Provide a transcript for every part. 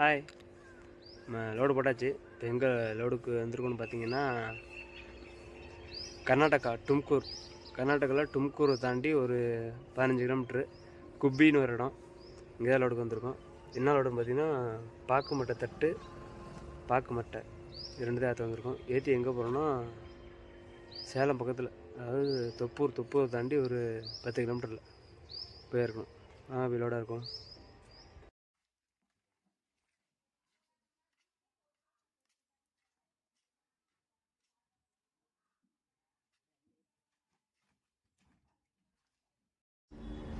Hi load போட்டாச்சு. இப்போ எங்கே லோடுக்கு வந்திருக்கோம்னு பார்த்தீங்கன்னா கர்நாடகா டும்கூர். கர்நாடகாவில் டும்கூரை தாண்டி ஒரு பதினஞ்சு கிலோமீட்ரு குப்பின்னு ஒரு இடம். இங்கே தான் லோடுக்கு வந்திருக்கோம். என்ன லோடுன்னு பார்த்தீங்கன்னா பாக்கு மட்டை தட்டு பாக்கு மட்டை. ரெண்டு தான் வந்திருக்கோம். ஏற்றி எங்கே போகிறோன்னா சேலம் பக்கத்தில். அதாவது தொப்பூர் தொப்பூர் தாண்டி ஒரு பத்து கிலோமீட்டரில் போயிருக்கணும் ஆ லோடாக இருக்கும்.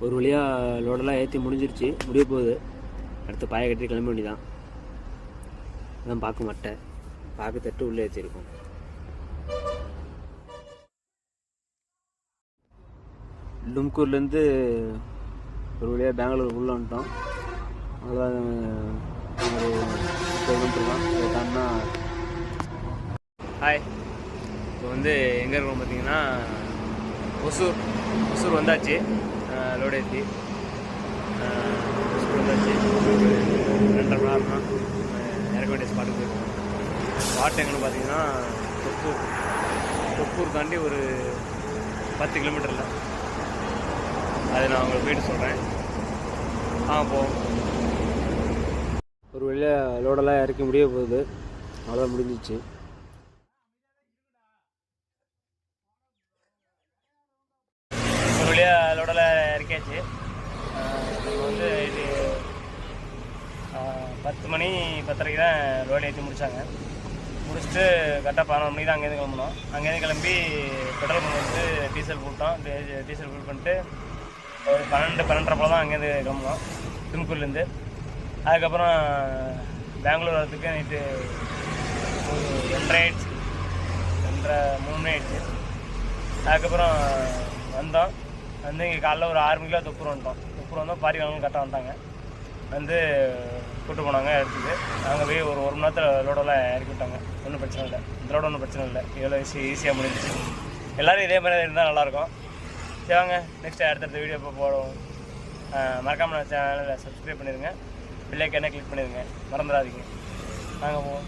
ஒரு வழியாக லோடெல்லாம் ஏற்றி முடிஞ்சிருச்சு முடிய போகுது. அடுத்து பாய கட்டி கிளம்ப வேண்டியதான் அதான் பார்க்க மாட்டேன் பார்க்க தட்டு உள்ளே ஏற்றிருக்கோம் டும்கூர்லேருந்து ஒரு வழியாக பெங்களூர் உள்ளே வந்துட்டோம். அதான் ஒரு கிலோமீட்டர் தான். ஹாய் இப்போ வந்து எங்கே இருக்கோம் பார்த்தீங்கன்னா ஒசூர். ஒசூர் வந்தாச்சு. லோடு ஏற்றி ஒசூர் ரெண்டரை மணி நேரம் தான் இறக்க வேண்டிய ஸ்பாட்டுக்கு போயிருக்கோம் ஸ்பாட் எங்கன்னு பார்த்தீங்கன்னா தொப்பூர் தொப்பூர் தாண்டி ஒரு பத்து கிலோமீட்டரில் அதை நான் உங்களுக்கு போயிட்டு சொல்கிறேன் ஆ போ ஒரு வழியாக லோடெல்லாம் இறக்கி முடிய போகுது. அவ்வளோதான் முடிஞ்சிச்சு ஒரு வழியாக லோடில் நம்ம வந்து இது பத்து மணி பத்தரைக்கு தான் ரோடு ஏற்றி முடித்தாங்க முடிச்சுட்டு கரெக்டாக பதினொரு மணிக்கு தான் அங்கேருந்து கிளம்புனோம். அங்கேருந்து கிளம்பி பெட்ரோல் பங்க் வந்து டீசல் போட்டோம். டீசல் ஃபில் பண்ணிட்டு ஒரு பன்னெண்டு பன்னெண்டரை போல தான் அங்கேருந்து கிளம்புனோம். தும்கூர்லேருந்து அதுக்கப்புறம் பெங்களூர் வரத்துக்கு நைட்டு ஒரு ரெண்டரை ஆயிடுச்சு. ரெண்டரை மூணு ஆயிடுச்சு. அதுக்கப்புறம் வந்தோம். வந்து இங்கே காலைல ஒரு ஆறு மணிக்கெலாம் துப்புரம் வந்துட்டோம் துப்புரம் வந்தோம் பாரி வாங்க கரெக்டாக வந்தாங்க. வந்து கூட்டு போனாங்க இடத்துக்கு நாங்கள் போய் ஒரு ஒரு மணி நேரத்தில் லோடெல்லாம் இறக்கி விட்டாங்க. ஒன்றும் பிரச்சனை இல்லை. இந்த லோடு ஒன்றும் பிரச்சனை இல்லை. இவ்வளோ ஈஸி ஈஸியாக முடிஞ்சிச்சு. எல்லோரும் இதே மாதிரி இருந்தால் நல்லாயிருக்கும் சரி வாங்க நெக்ஸ்ட் அடுத்தடுத்த வீடியோ இப்போ போடுவோம். மறக்காமல் சேனலில் சப்ஸ்கிரைப் பண்ணிடுங்க பிள்ளைக்கு என்ன கிளிக் பண்ணிடுங்க மறந்துடாதீங்க. நாங்கள் போவோம்.